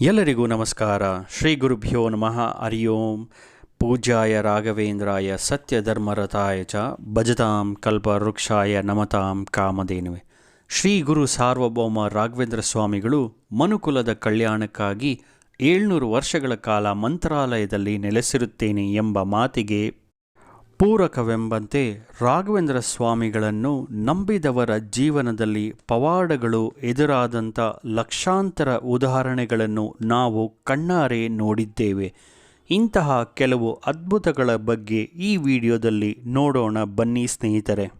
ಎಲ್ಲರಿಗೂ ನಮಸ್ಕಾರ. ಶ್ರೀ ಗುರುಭ್ಯೋ ನಮಃ. ಹರಿ ಓಂ. ಪೂಜ್ಯಾಯ ರಾಘವೇಂದ್ರಾಯ ಸತ್ಯಧರ್ಮರತಾಯ ಚ ಭಜತಾಂ ಕಲ್ಪವೃಕ್ಷಾಯ ನಮತಾಂ ಕಾಮಧೇನುವೆ. ಶ್ರೀ ಗುರು ಸಾರ್ವಭೌಮ ರಾಘವೇಂದ್ರ ಸ್ವಾಮಿಗಳು ಮನುಕುಲದ ಕಲ್ಯಾಣಕ್ಕಾಗಿ ಏಳ್ನೂರು ವರ್ಷಗಳ ಕಾಲ ಮಂತ್ರಾಲಯದಲ್ಲಿ ನೆಲೆಸಿರುತ್ತೇನೆ ಎಂಬ ಮಾತಿಗೆ ಪೂರಕವೆಂಬಂತೆ ರಾಘವೇಂದ್ರ ಸ್ವಾಮಿಗಳನ್ನು ನಂಬಿದವರ ಜೀವನದಲ್ಲಿ ಪವಾಡಗಳು ಎದುರಾದಂಥ ಲಕ್ಷಾಂತರ ಉದಾಹರಣೆಗಳನ್ನು ನಾವು ಕಣ್ಣಾರೆ ನೋಡಿದ್ದೇವೆ. ಇಂತಹ ಕೆಲವು ಅದ್ಭುತಗಳ ಬಗ್ಗೆ ಈ ವಿಡಿಯೋದಲ್ಲಿ ನೋಡೋಣ ಬನ್ನಿ ಸ್ನೇಹಿತರೆ.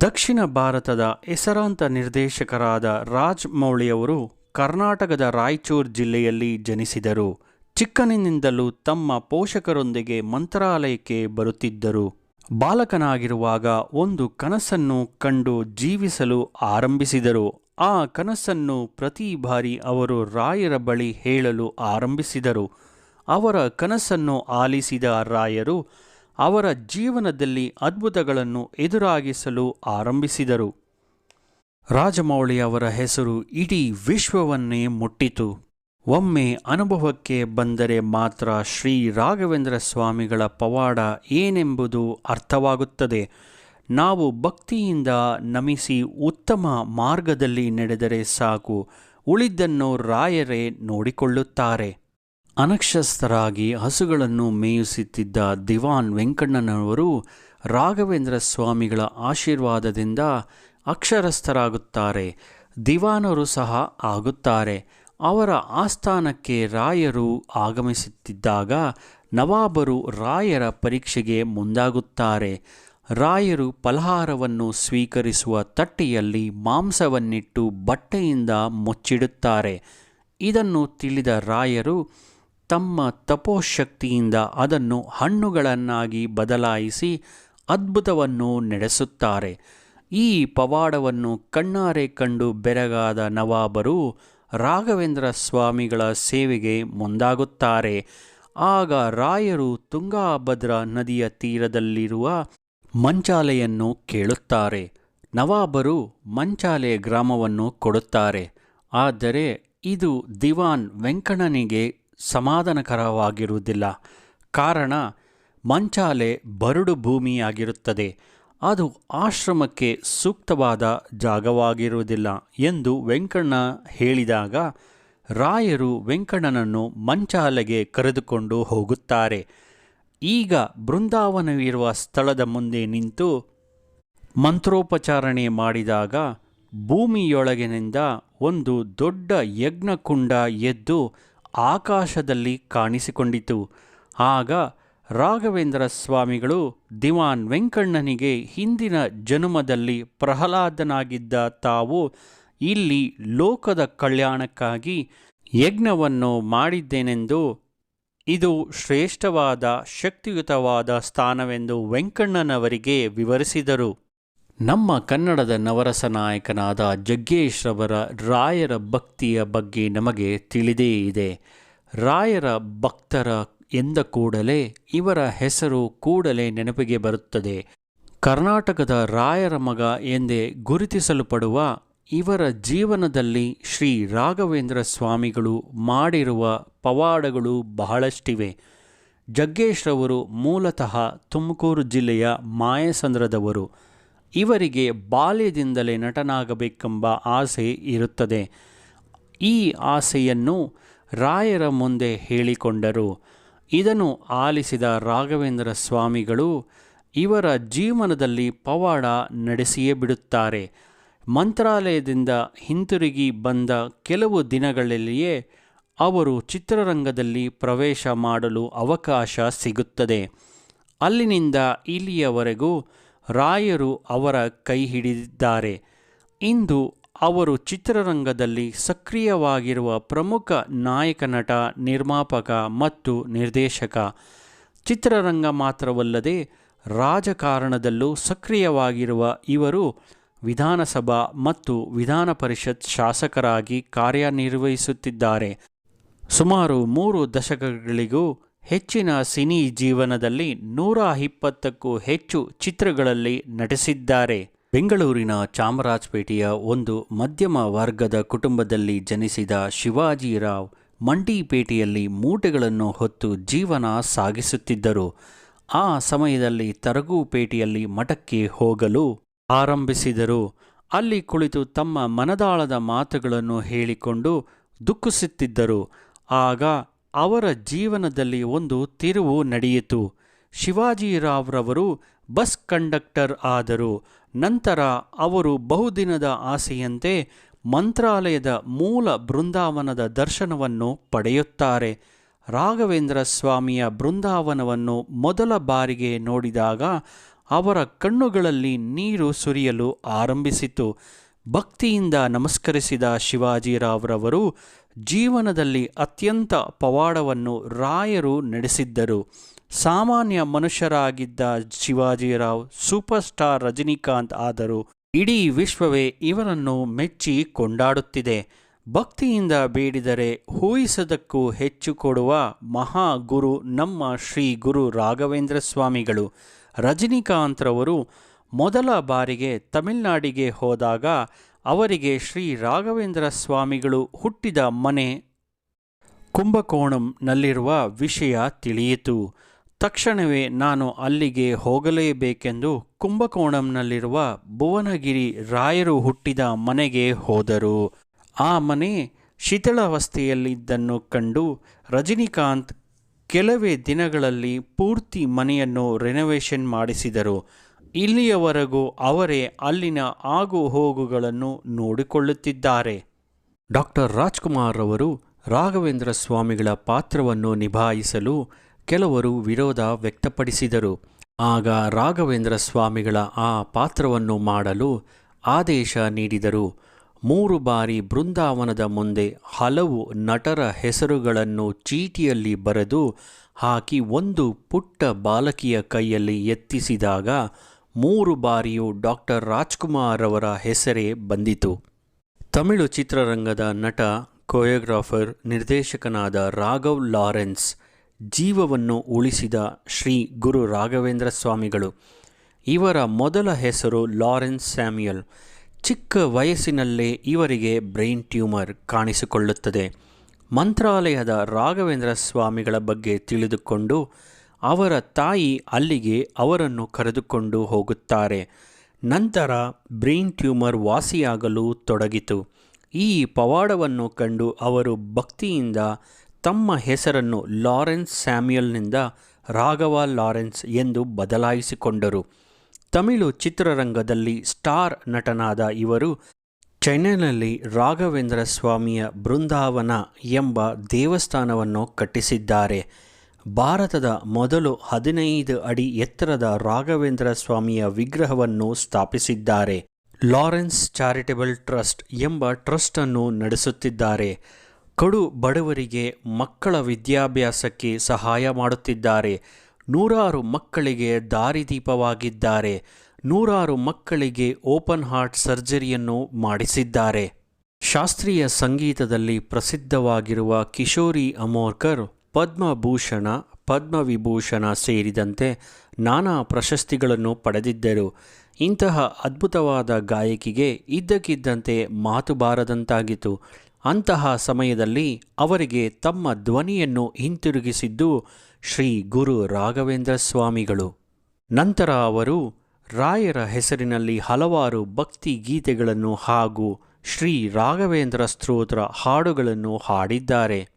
ದಕ್ಷಿಣ ಭಾರತದ ಹೆಸರಾಂತ ನಿರ್ದೇಶಕರಾದ ರಾಜ್ ಮೌಳಿಯವರು ಕರ್ನಾಟಕದ ರಾಯಚೂರು ಜಿಲ್ಲೆಯಲ್ಲಿ ಜನಿಸಿದರು. ಚಿಕ್ಕನಿನಿಂದಲೂ ತಮ್ಮ ಪೋಷಕರೊಂದಿಗೆ ಮಂತ್ರಾಲಯಕ್ಕೆ ಬರುತ್ತಿದ್ದರು. ಬಾಲಕನಾಗಿರುವಾಗ ಒಂದು ಕನಸನ್ನು ಕಂಡು ಜೀವಿಸಲು ಆರಂಭಿಸಿದರು. ಆ ಕನಸನ್ನು ಪ್ರತಿ ಬಾರಿ ಅವರು ರಾಯರ ಬಳಿ ಹೇಳಲು ಆರಂಭಿಸಿದರು. ಅವರ ಕನಸನ್ನು ಆಲಿಸಿದ ರಾಯರು ಅವರ ಜೀವನದಲ್ಲಿ ಅದ್ಭುತಗಳನ್ನು ಎದುರಾಗಿಸಲು ಆರಂಭಿಸಿದರು. ರಾಜಮೌಳಿ ಅವರ ಹೆಸರು ಇಡೀ ವಿಶ್ವವನ್ನೇ ಮುಟ್ಟಿತು. ಒಮ್ಮೆ ಅನುಭವಕ್ಕೆ ಬಂದರೆ ಮಾತ್ರ ಶ್ರೀ ರಾಘವೇಂದ್ರ ಸ್ವಾಮಿಗಳ ಪವಾಡ ಏನೆಂಬುದು ಅರ್ಥವಾಗುತ್ತದೆ. ನಾವು ಭಕ್ತಿಯಿಂದ ನಮಿಸಿ ಉತ್ತಮ ಮಾರ್ಗದಲ್ಲಿ ನಡೆದರೆ ಸಾಕು ಉಳಿದನ್ನು ರಾಯರೇ ನೋಡಿಕೊಳ್ಳುತ್ತಾರೆ. ಅನಕ್ಷಸ್ಥರಾಗಿ ಹಸುಗಳನ್ನು ಮೇಯಿಸುತ್ತಿದ್ದ ದಿವಾನ್ ವೆಂಕಣ್ಣನವರು ರಾಘವೇಂದ್ರ ಸ್ವಾಮಿಗಳ ಆಶೀರ್ವಾದದಿಂದ ಅಕ್ಷರಸ್ಥರಾಗುತ್ತಾರೆ, ದಿವಾನರು ಸಹ ಆಗುತ್ತಾರೆ. ಅವರ ಆಸ್ಥಾನಕ್ಕೆ ರಾಯರು ಆಗಮಿಸುತ್ತಿದ್ದಾಗ ನವಾಬರು ರಾಯರ ಪರೀಕ್ಷೆಗೆ ಮುಂದಾಗುತ್ತಾರೆ. ರಾಯರು ಫಲಹಾರವನ್ನು ಸ್ವೀಕರಿಸುವ ತಟ್ಟೆಯಲ್ಲಿ ಮಾಂಸವನ್ನಿಟ್ಟು ಬಟ್ಟೆಯಿಂದ ಮುಚ್ಚಿಡುತ್ತಾರೆ. ಇದನ್ನು ತಿಳಿದ ರಾಯರು ತಮ್ಮ ತಪೋಶಕ್ತಿಯಿಂದ ಅದನ್ನು ಹಣ್ಣುಗಳನ್ನಾಗಿ ಬದಲಾಯಿಸಿ ಅದ್ಭುತವನ್ನು ನಡೆಸುತ್ತಾರೆ. ಈ ಪವಾಡವನ್ನು ಕಣ್ಣಾರೆ ಕಂಡು ಬೆರಗಾದ ನವಾಬರು ರಾಘವೇಂದ್ರ ಸ್ವಾಮಿಗಳ ಸೇವೆಗೆ ಮುಂದಾಗುತ್ತಾರೆ. ಆಗ ರಾಯರು ತುಂಗಾಭದ್ರಾ ನದಿಯ ತೀರದಲ್ಲಿರುವ ಮಂಚಾಲೆಯನ್ನು ಕೇಳುತ್ತಾರೆ. ನವಾಬರು ಮಂಚಾಲೆ ಗ್ರಾಮವನ್ನು ಕೊಡುತ್ತಾರೆ. ಆದರೆ ಇದು ದಿವಾನ್ ವೆಂಕಣ್ಣನಿಗೆ ಸಮಾಧಾನಕರವಾಗಿರುವುದಿಲ್ಲ. ಕಾರಣ, ಮಂಚಾಲೆ ಬರಡು ಭೂಮಿಯಾಗಿರುತ್ತದೆ. ಅದು ಆಶ್ರಮಕ್ಕೆ ಸೂಕ್ತವಾದ ಜಾಗವಾಗಿರುವುದಿಲ್ಲ ಎಂದು ವೆಂಕಣ್ಣ ಹೇಳಿದಾಗ ರಾಯರು ವೆಂಕಣ್ಣನನ್ನು ಮಂಚಾಲೆಗೆ ಕರೆದುಕೊಂಡು ಹೋಗುತ್ತಾರೆ. ಈಗ ಬೃಂದಾವನವಿರುವ ಸ್ಥಳದ ಮುಂದೆ ನಿಂತು ಮಂತ್ರೋಪಚಾರಣೆ ಮಾಡಿದಾಗ ಭೂಮಿಯೊಳಗಿನಿಂದ ಒಂದು ದೊಡ್ಡ ಯಜ್ಞಕುಂಡ ಎದ್ದು ಆಕಾಶದಲ್ಲಿ ಕಾಣಿಸಿಕೊಂಡಿತು. ಆಗ ರಾಘವೇಂದ್ರ ಸ್ವಾಮಿಗಳು ದಿವಾನ್ ವೆಂಕಣ್ಣನಿಗೆ ಹಿಂದಿನ ಜನುಮದಲ್ಲಿ ಪ್ರಹ್ಲಾದನಾಗಿದ್ದ ತಾವು ಇಲ್ಲಿ ಲೋಕದ ಕಲ್ಯಾಣಕ್ಕಾಗಿ ಯಜ್ಞವನ್ನು ಮಾಡಿದ್ದೇನೆಂದು ಇದು ಶ್ರೇಷ್ಠವಾದ, ಶಕ್ತಿಯುತವಾದ ಸ್ಥಾನವೆಂದು ವೆಂಕಣ್ಣನವರಿಗೆ ವಿವರಿಸಿದರು. ನಮ್ಮ ಕನ್ನಡದ ನವರಸ ನಾಯಕನಾದ ಜಗ್ಗೇಶ್ರವರ ರಾಯರ ಭಕ್ತಿಯ ಬಗ್ಗೆ ನಮಗೆ ತಿಳಿದೇ ಇದೆ. ರಾಯರ ಭಕ್ತರ ಎಂದ ಕೂಡಲೇ ಇವರ ಹೆಸರು ಕೂಡಲೇ ನೆನಪಿಗೆ ಬರುತ್ತದೆ. ಕರ್ನಾಟಕದ ರಾಯರ ಮಗ ಎಂದೇ ಗುರುತಿಸಲ್ಪಡುವ ಇವರ ಜೀವನದಲ್ಲಿ ಶ್ರೀ ರಾಘವೇಂದ್ರ ಸ್ವಾಮಿಗಳು ಮಾಡಿರುವ ಪವಾಡಗಳು ಬಹಳಷ್ಟಿವೆ. ಜಗ್ಗೇಶ್ರವರು ಮೂಲತಃ ತುಮಕೂರು ಜಿಲ್ಲೆಯ ಮಾಯಸಂದ್ರದವರು. ಇವರಿಗೆ ಬಾಲ್ಯದಿಂದಲೇ ನಟನಾಗಬೇಕೆಂಬ ಆಸೆ ಇರುತ್ತದೆ. ಈ ಆಸೆಯನ್ನು ರಾಯರ ಮುಂದೆ ಹೇಳಿಕೊಂಡರು. ಇದನ್ನು ಆಲಿಸಿದ ರಾಘವೇಂದ್ರ ಸ್ವಾಮಿಗಳು ಇವರ ಜೀವನದಲ್ಲಿ ಪವಾಡ ನಡೆಸಿಯೇ ಬಿಡುತ್ತಾರೆ. ಮಂತ್ರಾಲಯದಿಂದ ಹಿಂತಿರುಗಿ ಬಂದ ಕೆಲವು ದಿನಗಳಲ್ಲಿಯೇ ಅವರು ಚಿತ್ರರಂಗದಲ್ಲಿ ಪ್ರವೇಶ ಮಾಡಲು ಅವಕಾಶ ಸಿಗುತ್ತದೆ. ಅಲ್ಲಿನಿಂದ ಇಲ್ಲಿಯವರೆಗೂ ರಾಯರು ಅವರ ಕೈ ಹಿಡಿದಿದ್ದಾರೆ. ಇಂದು ಅವರು ಚಿತ್ರರಂಗದಲ್ಲಿ ಸಕ್ರಿಯವಾಗಿರುವ ಪ್ರಮುಖ ನಾಯಕ ನಟ, ನಿರ್ಮಾಪಕ ಮತ್ತು ನಿರ್ದೇಶಕ. ಚಿತ್ರರಂಗ ಮಾತ್ರವಲ್ಲದೆ ರಾಜಕಾರಣದಲ್ಲೂ ಸಕ್ರಿಯವಾಗಿರುವ ಇವರು ವಿಧಾನಸಭಾ ಮತ್ತು ವಿಧಾನ ಪರಿಷತ್ ಶಾಸಕರಾಗಿ ಕಾರ್ಯನಿರ್ವಹಿಸುತ್ತಿದ್ದಾರೆ. ಸುಮಾರು ಮೂರು ದಶಕಗಳಿಗೂ ಹೆಚ್ಚಿನ ಸಿನಿ ಜೀವನದಲ್ಲಿ ನೂರ ಇಪ್ಪತ್ತಕ್ಕೂ ಹೆಚ್ಚು ಚಿತ್ರಗಳಲ್ಲಿ ನಟಿಸಿದ್ದಾರೆ. ಬೆಂಗಳೂರಿನ ಚಾಮರಾಜಪೇಟೆಯ ಒಂದು ಮಧ್ಯಮ ವರ್ಗದ ಕುಟುಂಬದಲ್ಲಿ ಜನಿಸಿದ ಶಿವಾಜಿರಾವ್ ಮಂಡಿಪೇಟೆಯಲ್ಲಿ ಮೂಟೆಗಳನ್ನು ಹೊತ್ತು ಜೀವನ ಸಾಗಿಸುತ್ತಿದ್ದರು. ಆ ಸಮಯದಲ್ಲಿ ತರಗುಪೇಟೆಯಲ್ಲಿ ಮಠಕ್ಕೆ ಹೋಗಲು ಆರಂಭಿಸಿದರು. ಅಲ್ಲಿ ಕುಳಿತು ತಮ್ಮ ಮನದಾಳದ ಮಾತುಗಳನ್ನು ಹೇಳಿಕೊಂಡು ದುಃಖಿಸುತ್ತಿದ್ದರು. ಆಗ ಅವರ ಜೀವನದಲ್ಲಿ ಒಂದು ತಿರುವು ನಡೆಯಿತು. ಶಿವಾಜಿರಾವ್ರವರು ಬಸ್ ಕಂಡಕ್ಟರ್ ಆದರು. ನಂತರ ಅವರು ಬಹುದಿನದ ಆಸೆಯಂತೆ ಮಂತ್ರಾಲಯದ ಮೂಲ ಬೃಂದಾವನದ ದರ್ಶನವನ್ನು ಪಡೆಯುತ್ತಾರೆ. ರಾಘವೇಂದ್ರ ಸ್ವಾಮಿಯ ಬೃಂದಾವನವನ್ನು ಮೊದಲ ಬಾರಿಗೆ ನೋಡಿದಾಗ ಅವರ ಕಣ್ಣುಗಳಲ್ಲಿ ನೀರು ಸುರಿಯಲು ಆರಂಭಿಸಿತು. ಭಕ್ತಿಯಿಂದ ನಮಸ್ಕರಿಸಿದ ಶಿವಾಜಿರಾವ್ರವರು ಜೀವನದಲ್ಲಿ ಅತ್ಯಂತ ಪವಾಡವನ್ನು ರಾಯರು ನಡೆಸಿದ್ದರು. ಸಾಮಾನ್ಯ ಮನುಷ್ಯರಾಗಿದ್ದ ಶಿವಾಜಿರಾವ್ ಸೂಪರ್ ಸ್ಟಾರ್ ರಜನಿಕಾಂತ್ ಆದರು ಇಡೀ ವಿಶ್ವವೇ ಇವರನ್ನು ಮೆಚ್ಚಿ ಕೊಂಡಾಡುತ್ತಿದೆ. ಭಕ್ತಿಯಿಂದ ಬೇಡಿದರೆ ಊಹಿಸದಕ್ಕೂ ಹೆಚ್ಚು ಕೊಡುವ ಮಹಾ ಗುರು ನಮ್ಮ ಶ್ರೀ ಗುರು ರಾಘವೇಂದ್ರ ಸ್ವಾಮಿಗಳು. ರಜನಿಕಾಂತ್ರವರು ಮೊದಲ ಬಾರಿಗೆ ತಮಿಳುನಾಡಿಗೆ ಹೋದಾಗ ಅವರಿಗೆ ಶ್ರೀ ರಾಘವೇಂದ್ರ ಸ್ವಾಮಿಗಳು ಹುಟ್ಟಿದ ಮನೆ ಕುಂಭಕೋಣಂನಲ್ಲಿರುವ ವಿಷಯ ತಿಳಿಯಿತು. ತಕ್ಷಣವೇ ನಾನು ಅಲ್ಲಿಗೆ ಹೋಗಲೇಬೇಕೆಂದು ಕುಂಭಕೋಣಂನಲ್ಲಿರುವ ಭುವನಗಿರಿ ರಾಯರು ಹುಟ್ಟಿದ ಮನೆಗೆ ಹೋದರು. ಆ ಮನೆ ಶಿಥಿಲಾವಸ್ಥೆಯಲ್ಲಿದ್ದನ್ನು ಕಂಡು ರಜನಿಕಾಂತ್ ಕೆಲವೇ ದಿನಗಳಲ್ಲಿ ಪೂರ್ತಿ ಮನೆಯನ್ನು ರೆನೋವೇಷನ್ ಮಾಡಿಸಿದರು. ಇಲ್ಲಿಯವರೆಗೂ ಅವರೇ ಅಲ್ಲಿನ ಆಗು ಹೋಗುಗಳನ್ನು ನೋಡಿಕೊಳ್ಳುತ್ತಿದ್ದಾರೆ. ಡಾಕ್ಟರ್ ರಾಜ್ಕುಮಾರ್ ಅವರು ರಾಘವೇಂದ್ರ ಸ್ವಾಮಿಗಳ ಪಾತ್ರವನ್ನು ನಿಭಾಯಿಸಲು ಕೆಲವರು ವಿರೋಧ ವ್ಯಕ್ತಪಡಿಸಿದರು. ಆಗ ರಾಘವೇಂದ್ರ ಸ್ವಾಮಿಗಳ ಆ ಪಾತ್ರವನ್ನು ಮಾಡಲು ಆದೇಶ ನೀಡಿದರು. ಮೂರು ಬಾರಿ ಬೃಂದಾವನದ ಮುಂದೆ ಹಲವು ನಟರ ಹೆಸರುಗಳನ್ನು ಚೀಟಿಯಲ್ಲಿ ಬರೆದು ಹಾಕಿ ಒಂದು ಪುಟ್ಟ ಬಾಲಕಿಯ ಕೈಯಲ್ಲಿ ಎತ್ತಿಸಿದಾಗ ಮೂರು ಬಾರಿಯೂ ಡಾಕ್ಟರ್ ರಾಜ್ಕುಮಾರ್ ಅವರ ಹೆಸರೇ ಬಂದಿತು. ತಮಿಳು ಚಿತ್ರರಂಗದ ನಟ, ಕೊರಿಯೋಗ್ರಾಫರ್, ನಿರ್ದೇಶಕನಾದ ರಾಘವ್ ಲಾರೆನ್ಸ್ ಜೀವವನ್ನು ಉಳಿಸಿದ ಶ್ರೀ ಗುರು ರಾಘವೇಂದ್ರ ಸ್ವಾಮಿಗಳು. ಇವರ ಮೊದಲ ಹೆಸರು ಲಾರೆನ್ಸ್ ಸ್ಯಾಮ್ಯುಯಲ್. ಚಿಕ್ಕ ವಯಸ್ಸಿನಲ್ಲೇ ಇವರಿಗೆ ಬ್ರೈನ್ ಟ್ಯೂಮರ್ ಕಾಣಿಸಿಕೊಳ್ಳುತ್ತದೆ. ಮಂತ್ರಾಲಯದ ರಾಘವೇಂದ್ರ ಸ್ವಾಮಿಗಳ ಬಗ್ಗೆ ತಿಳಿದುಕೊಂಡು ಅವರ ತಾಯಿ ಅಲ್ಲಿಗೆ ಅವರನ್ನು ಕರೆದುಕೊಂಡು ಹೋಗುತ್ತಾರೆ. ನಂತರ ಬ್ರೈನ್ ಟ್ಯೂಮರ್ ವಾಸಿಯಾಗಲು ತೊಡಗಿತು. ಈ ಪವಾಡವನ್ನು ಕಂಡು ಅವರು ಭಕ್ತಿಯಿಂದ ತಮ್ಮ ಹೆಸರನ್ನು ಲಾರೆನ್ಸ್ ಸ್ಯಾಮ್ಯುಯಲ್ನಿಂದ ರಾಘವ ಲಾರೆನ್ಸ್ ಎಂದು ಬದಲಾಯಿಸಿಕೊಂಡರು. ತಮಿಳು ಚಿತ್ರರಂಗದಲ್ಲಿ ಸ್ಟಾರ್ ನಟನಾದ ಇವರು ಚೆನ್ನೈನಲ್ಲಿ ರಾಘವೇಂದ್ರ ಸ್ವಾಮಿಯ ಬೃಂದಾವನ ಎಂಬ ದೇವಸ್ಥಾನವನ್ನು ಕಟ್ಟಿಸಿದ್ದಾರೆ. ಭಾರತದ ಮೊದಲು ಹದಿನೈದು ಅಡಿ ಎತ್ತರದ ರಾಘವೇಂದ್ರ ಸ್ವಾಮಿಯ ವಿಗ್ರಹವನ್ನು ಸ್ಥಾಪಿಸಿದ್ದಾರೆ. ಲಾರೆನ್ಸ್ ಚಾರಿಟಬಲ್ ಟ್ರಸ್ಟ್ ಎಂಬ ಟ್ರಸ್ಟನ್ನು ನಡೆಸುತ್ತಿದ್ದಾರೆ. ಕಡು ಬಡವರಿಗೆ ಮಕ್ಕಳ ವಿದ್ಯಾಭ್ಯಾಸಕ್ಕೆ ಸಹಾಯ ಮಾಡುತ್ತಿದ್ದಾರೆ. ನೂರಾರು ಮಕ್ಕಳಿಗೆ ದಾರಿದೀಪವಾಗಿದ್ದಾರೆ. ನೂರಾರು ಮಕ್ಕಳಿಗೆ ಓಪನ್ ಹಾರ್ಟ್ ಸರ್ಜರಿಯನ್ನು ಮಾಡಿಸಿದ್ದಾರೆ. ಶಾಸ್ತ್ರೀಯ ಸಂಗೀತದಲ್ಲಿ ಪ್ರಸಿದ್ಧವಾಗಿರುವ ಕಿಶೋರಿ ಅಮೋರ್ಕರ್, ಪದ್ಮಭೂಷಣ, ಪದ್ಮವಿಭೂಷಣ ಸೇರಿದಂತೆ ನಾನಾ ಪ್ರಶಸ್ತಿಗಳನ್ನು ಪಡೆದಿದ್ದರು. ಇಂತಹ ಅದ್ಭುತವಾದ ಗಾಯಕಿಗೆ ಇದ್ದಕ್ಕಿದ್ದಂತೆ ಮಾತು ಬಾರದಂತಾಗಿತು ಅಂತಹ ಸಮಯದಲ್ಲಿ ಅವರಿಗೆ ತಮ್ಮ ಧ್ವನಿಯನ್ನು ಹಿಂತಿರುಗಿಸಿದ್ದು ಶ್ರೀ ಗುರು ರಾಘವೇಂದ್ರ ಸ್ವಾಮಿಗಳು. ನಂತರ ಅವರು ರಾಯರ ಹೆಸರಿನಲ್ಲಿ ಹಲವಾರು ಭಕ್ತಿ ಗೀತೆಗಳನ್ನು ಹಾಗೂ ಶ್ರೀ ರಾಘವೇಂದ್ರ ಸ್ತೋತ್ರ ಹಾಡುಗಳನ್ನು ಹಾಡಿದ್ದಾರೆ.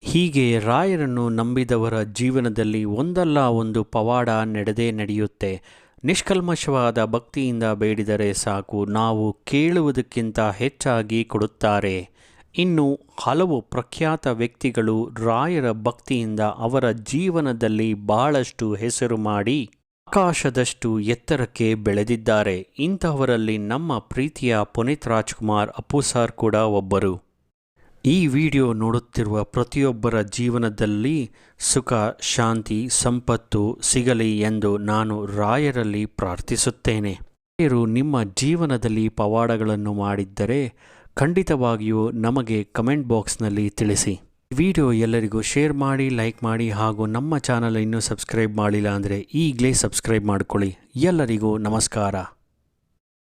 ಹೀಗೆ ರಾಯರನ್ನು ನಂಬಿದವರ ಜೀವನದಲ್ಲಿ ಒಂದಲ್ಲ ಒಂದು ಪವಾಡ ನಡೆದೇ ನಡೆಯುತ್ತೆ. ನಿಷ್ಕಲ್ಮಶವಾದ ಭಕ್ತಿಯಿಂದ ಬೇಡಿದರೆ ಸಾಕು, ನಾವು ಕೇಳುವುದಕ್ಕಿಂತ ಹೆಚ್ಚಾಗಿ ಕೊಡುತ್ತಾರೆ. ಇನ್ನು ಹಲವು ಪ್ರಖ್ಯಾತ ವ್ಯಕ್ತಿಗಳು ರಾಯರ ಭಕ್ತಿಯಿಂದ ಅವರ ಜೀವನದಲ್ಲಿ ಬಹಳಷ್ಟು ಹೆಸರು ಮಾಡಿ ಆಕಾಶದಷ್ಟು ಎತ್ತರಕ್ಕೆ ಬೆಳೆದಿದ್ದಾರೆ. ಇಂಥವರಲ್ಲಿ ನಮ್ಮ ಪ್ರೀತಿಯ ಪುನೀತ್ ರಾಜ್ಕುಮಾರ್ ಅಪ್ಪು ಸಾರ್ ಕೂಡ ಒಬ್ಬರು. ಈ ವಿಡಿಯೋ ನೋಡುತ್ತಿರುವ ಪ್ರತಿಯೊಬ್ಬರ ಜೀವನದಲ್ಲಿ ಸುಖ, ಶಾಂತಿ, ಸಂಪತ್ತು ಸಿಗಲಿ ಎಂದು ನಾನು ರಾಯರಲ್ಲಿ ಪ್ರಾರ್ಥಿಸುತ್ತೇನೆ. ರಾಯರು ನಿಮ್ಮ ಜೀವನದಲ್ಲಿ ಪವಾಡಗಳನ್ನು ಮಾಡಿದ್ದರೆ ಖಂಡಿತವಾಗಿಯೂ ನಮಗೆ ಕಮೆಂಟ್ ಬಾಕ್ಸ್ನಲ್ಲಿ ತಿಳಿಸಿ. ವಿಡಿಯೋ ಎಲ್ಲರಿಗೂ ಶೇರ್ ಮಾಡಿ, ಲೈಕ್ ಮಾಡಿ ಹಾಗೂ ನಮ್ಮ ಚಾನಲ್ ಇನ್ನೂ ಸಬ್ಸ್ಕ್ರೈಬ್ ಮಾಡಿಲ್ಲ ಅಂದರೆ ಈಗಲೇ ಸಬ್ಸ್ಕ್ರೈಬ್ ಮಾಡಿಕೊಳ್ಳಿ. ಎಲ್ಲರಿಗೂ ನಮಸ್ಕಾರ.